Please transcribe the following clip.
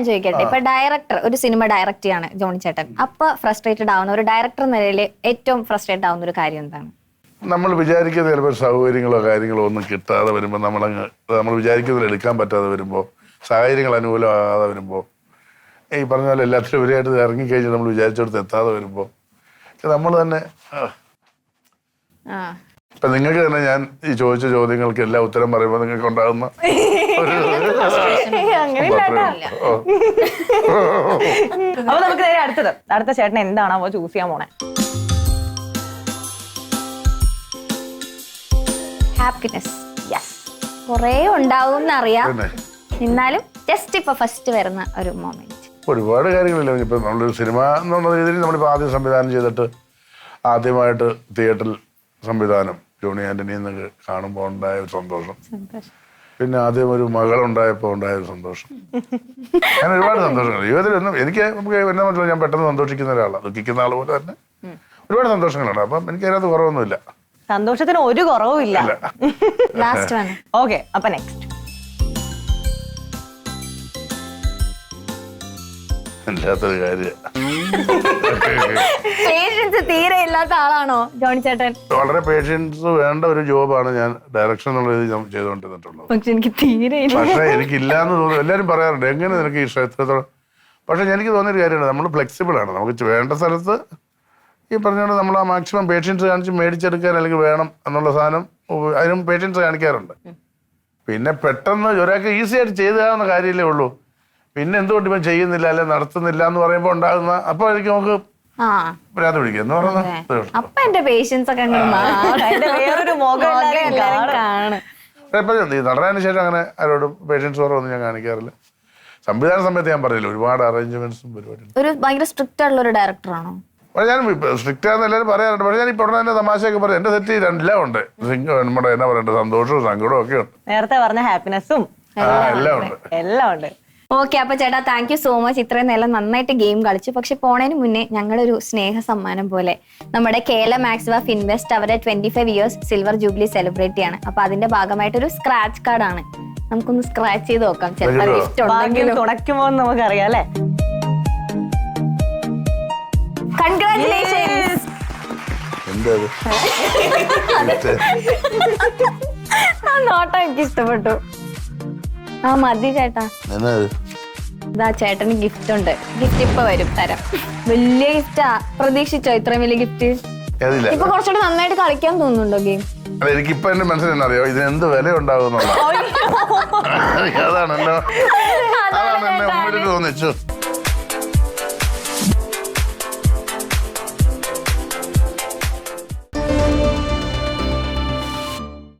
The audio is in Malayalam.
ഞാൻ ചോദിക്കട്ടെ. ഇപ്പൊ ഡയറക്ടർ ഒരു സിനിമ ഡയറക്റ്റ് ചെയ്യാണ് ജോണി ചേട്ടൻ. അപ്പൊ ഫ്രസ്ട്രേറ്റഡ് ആവുന്ന ഒരു ഡയറക്ടർ നിലയിൽ ഏറ്റവും ഫ്രസ്ട്രേറ്റഡ് ആവുന്ന ഒരു കാര്യം എന്താണ്? നമ്മൾ വിചാരിക്കുന്ന ചിലപ്പോൾ സൗകര്യങ്ങളോ കാര്യങ്ങളോ ഒന്നും കിട്ടാതെ വരുമ്പോൾ നമ്മളങ്ങ് നമ്മൾ വിചാരിക്കുന്നതിൽ എടുക്കാൻ പറ്റാതെ വരുമ്പോൾ സാഹചര്യങ്ങൾ അനുകൂലമാകാതെ വരുമ്പോൾ ഈ പറഞ്ഞ പോലെ എല്ലാത്തിലും ഇവരായിട്ട് ഇറങ്ങിക്കഴിഞ്ഞ് നമ്മൾ വിചാരിച്ചെടുത്ത് എത്താതെ വരുമ്പോൾ നമ്മൾ തന്നെ ഇപ്പൊ നിങ്ങൾക്ക് തന്നെ ഞാൻ ഈ ചോദിച്ച ചോദ്യങ്ങൾക്ക് എല്ലാ ഉത്തരം പറയുമ്പോൾ നിങ്ങൾക്ക് ഉണ്ടാകുന്ന. അപ്പൊ നമുക്ക് നേരെ അടുത്തത്. അടുത്ത ചേട്ടൻ എന്താണാവോ ചൂസ് ചെയ്യാൻ പോണേ. ഹാപ്പിനെസ് യെസ് കുറേ ഉണ്ടാവും എന്നറിയാം എന്നാലും ജസ്റ്റ് ഇപ്പൊ ഫസ്റ്റ് വരുന്ന ഒരു മൊമെന്റ് ഒരുപാട് കാര്യങ്ങളില്ല. ഇപ്പൊ നമ്മളൊരു സിനിമ എന്നുള്ള രീതിയിൽ നമ്മളിപ്പോൾ ആദ്യം സംവിധാനം ചെയ്തിട്ട് ആദ്യമായിട്ട് തിയേറ്ററിൽ സംവിധാനം ജോണി ആന്റണി എന്നൊക്കെ കാണുമ്പോൾ ഉണ്ടായ ഒരു സന്തോഷം. പിന്നെ ആദ്യം ഒരു മകളുണ്ടായപ്പോൾ ഉണ്ടായ ഒരു സന്തോഷം. അങ്ങനെ ഒരുപാട് സന്തോഷങ്ങൾ. ജീവിതത്തിലൊന്നും എനിക്ക് നമുക്ക് എന്നെ മറ്റുള്ള ഞാൻ പെട്ടെന്ന് സന്തോഷിക്കുന്ന ഒരാളാണ് ദുഃഖിക്കുന്ന ആൾ പോലെ തന്നെ. ഒരുപാട് സന്തോഷങ്ങളുണ്ട്. അപ്പം എനിക്ക് അതിനകത്ത് കുറവൊന്നുമില്ല. സന്തോഷത്തിന് ഒരു കുറവും ഇല്ല. ലാസ്റ്റ് വൺ ഓക്കെ അപ്പൊ നെക്സ്റ്റ് ഇല്ലാത്തൊരു കാര്യം. പേഷ്യൻസ് തീരെ ഇല്ലാത്ത ആളാണോ ജോണി ചേട്ടൻ? വളരെ പേഷ്യൻസ് വേണ്ട ഒരു ജോബാണ് ഞാൻ. ഡയറക്ഷൻ എന്നുള്ള രീതിയിൽ ഞാൻ ചെയ്തുകൊണ്ടിരുന്നിട്ടുള്ളത്. പക്ഷെ എനിക്ക് തീരെ ഇല്ല. പക്ഷേ എനിക്കില്ലാന്ന് തോന്നുന്നു. എല്ലാവരും പറയാറുണ്ട് എങ്ങനെ നിനക്ക് ഈ ക്ഷേത്രത്തോളം പക്ഷെ എനിക്ക് തോന്നിയൊരു കാര്യമാണ് നമ്മൾ ഫ്ലെക്സിബിൾ ആണ്. നമുക്ക് വേണ്ട സ്ഥലത്ത് ഈ പറഞ്ഞുകൊണ്ട് നമ്മൾ ആ മാക്സിമം പേഷ്യൻസ് കാണിച്ച് മേടിച്ചെടുക്കാൻ അല്ലെങ്കിൽ വേണം എന്നുള്ള സാധനം അതിനും പേഷ്യൻസ് കാണിക്കാറുണ്ട്. പിന്നെ പെട്ടെന്ന് ഒരാൾക്ക് ഈസി ആയിട്ട് ചെയ്തു തരാവുന്ന കാര്യമല്ലേ ഉള്ളൂ. പിന്നെ എന്തുകൊണ്ട് ഇവൻ ചെയ്യുന്നില്ല അല്ലെ നടത്തുന്നില്ല എന്ന് പറയുമ്പോൾ ഉണ്ടാകുന്ന അപ്പൊ എനിക്ക് നമുക്ക് പിടിക്കുക എന്ന് പറയുന്നത്. അപ്പൊ എന്റെ പേഷ്യൻസ് ഒക്കെ ശേഷം അങ്ങനെ ആരോടും പേഷ്യൻസ് കുറവൊന്നും ഞാൻ കാണിക്കാറില്ല. സംവിധാന സമയത്ത് ഞാൻ പറഞ്ഞില്ല ഒരുപാട് അറേഞ്ച്മെന്റ്സും പരിപാടിയും ഒരു ഭയങ്കര സ്ട്രിക്റ്റ് ആയിട്ടുള്ള ഒരു ഡയറക്ടറാണോ ഞാൻ സ്ട്രിക്റ്റ് ആണെന്ന് എല്ലാവരും പറയാറുണ്ട്. പക്ഷെ ഞാൻ ഇപ്പൊ ഉടനെ തന്നെ തമാശയൊക്കെ പറയും. എന്റെ സെറ്റ് രണ്ടെല്ലാം ഉണ്ട്. നമ്മുടെ എന്നാ പറയണ്ടത് സന്തോഷവും സങ്കടവും ഒക്കെ ഉണ്ട്. നേരത്തെ പറഞ്ഞ ഹാപ്പിനെസ്സും എല്ലാം ഉണ്ട്. എല്ലാം ഉണ്ട്. ഓക്കെ അപ്പൊ ചേട്ടാ താങ്ക് യു സോ മച്ച് ഇത്രയും നേരം നന്നായിട്ട് ഗെയിം കളിച്ചു. പക്ഷെ പോണതിന് മുന്നേ ഞങ്ങളൊരു സ്നേഹ സമ്മാനം പോലെ നമ്മുടെ കേരള മാക്സിമ ഫിൻവെസ്റ്റ് അവരെ twenty five years silver jubilee celebrate ചെയ്യാണ്. അപ്പൊ അതിന്റെ ഭാഗമായിട്ട് ഒരു സ്ക്രാച്ച് കാർഡ് ആണ്. നമുക്കൊന്ന് സ്ക്രാച്ച് ചെയ്ത് നോക്കാം. ചിലപ്പോൾ. ഗിഫ്റ്റ് ഉണ്ടെങ്കിലും? തുടയ്ക്കുമോ എന്ന് നമുക്കറിയാം അല്ലേ? കൺഗ്രാറ്റുലേഷൻസ് നോട്ടം എനിക്ക് ഇഷ്ടപ്പെട്ടു. ആ മതി ചേട്ടാ? ഇതാ ചേട്ടന് ഗിഫ്റ്റ് ഉണ്ട്. ഗിഫ്റ്റ് ഇപ്പൊ വരും തരാം. വലിയ ഗിഫ്റ്റാ പ്രതീക്ഷിച്ചോ ഇത്രയും വലിയ ഗിഫ്റ്റ് ഏതില്ല? ഇപ്പൊ കുറച്ചുകൂടി നന്നായിട്ട് കളിക്കാൻ തോന്നുന്നുണ്ടോ ഗെയിം അല്ല എനിക്കിപ്പോ എന്റെ മനസ്സിൽ എന്നറിയോ ഇതിന് എന്ത് വില ഉണ്ടാകുന്നുള്ള അതാണ് എന്നെ അതാണ് എന്നെ മുമ്പിൽ തോന്നിച്ചു